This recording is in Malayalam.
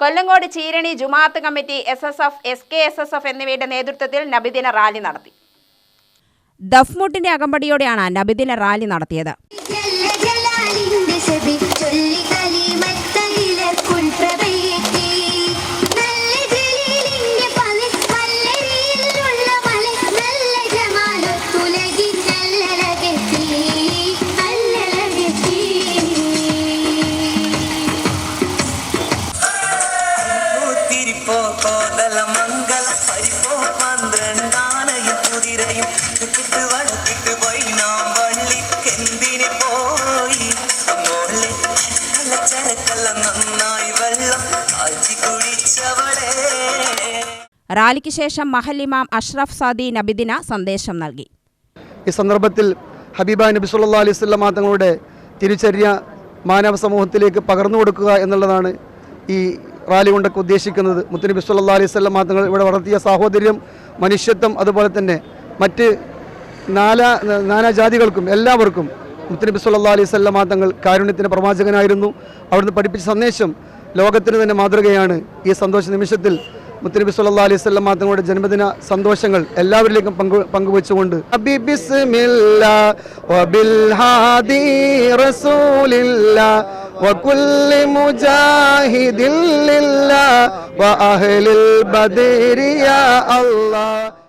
കൊല്ലങ്കോട് ചീരണി ജുമാഅത്ത് committee S S F S K S S F എന്നിവയുടെ നേതൃത്വത്തിൽ നബിദിന റാലി നടത്തി. ദഫ്മുട്ടിന്റെ അകമ്പടിയോടെയാണ് നബിദിന റാലി നടത്തിയത്. പൂത്തിരിപ്പോ കോതല മംഗള പരിപ്പോ പന്ത്രണ്ടാനയും കുതിരയും ചുറ്റിട്ട് വളർത്തിട്ട് പോയി നാം വള്ളിക്കെന്തിന് പോയി മോളെ കള്ള ചരക്കല്ല നന്നായി വെള്ളം കാച്ചി കുടിച്ചവളെ റാലിക്ക് ശേഷം മഹല്ലിമാം അഷ്റഫ് സാദി നബിദിന സന്ദേശം നൽകി. ഈ സന്ദർഭത്തിൽ ഹബീബ നബി സുല്ലാ അലൈഹി സ്വല്ലം തങ്ങളുടെ തിരിച്ചറിയ മാനവ സമൂഹത്തിലേക്ക് പകർന്നു കൊടുക്കുക എന്നുള്ളതാണ് ഈ റാലി കൊണ്ടൊക്കെ ഉദ്ദേശിക്കുന്നത്. മുത്തനബി സല്ലാ അലൈഹി സ്വല്ലം തങ്ങൾ ഇവിടെ വളർത്തിയ സാഹോദര്യം മനുഷ്യത്വം അതുപോലെ തന്നെ മറ്റ് നാലാ നാനാജാതികൾക്കും എല്ലാവർക്കും മുത്തനബി സല്ലാ അലൈഹി സ്വല്ലം തങ്ങൾ കാരുണ്യത്തിന്റെ പ്രവാചകനായിരുന്നു. അവിടുന്ന് പഠിപ്പിച്ച സന്ദേശം ലോകത്തിന് തന്നെ മാതൃകയാണ്. ഈ സന്തോഷ നിമിഷത്തിൽ മുത്തനബി സല്ലാ അലൈഹി വസല്ലം തങ്ങളുടെ ജന്മദിന സന്തോഷങ്ങൾ എല്ലാവരിലേക്കും പങ്കു പങ്കുവെച്ചുകൊണ്ട്. അബി وكل مجاهد لله وأهل البدر يا الله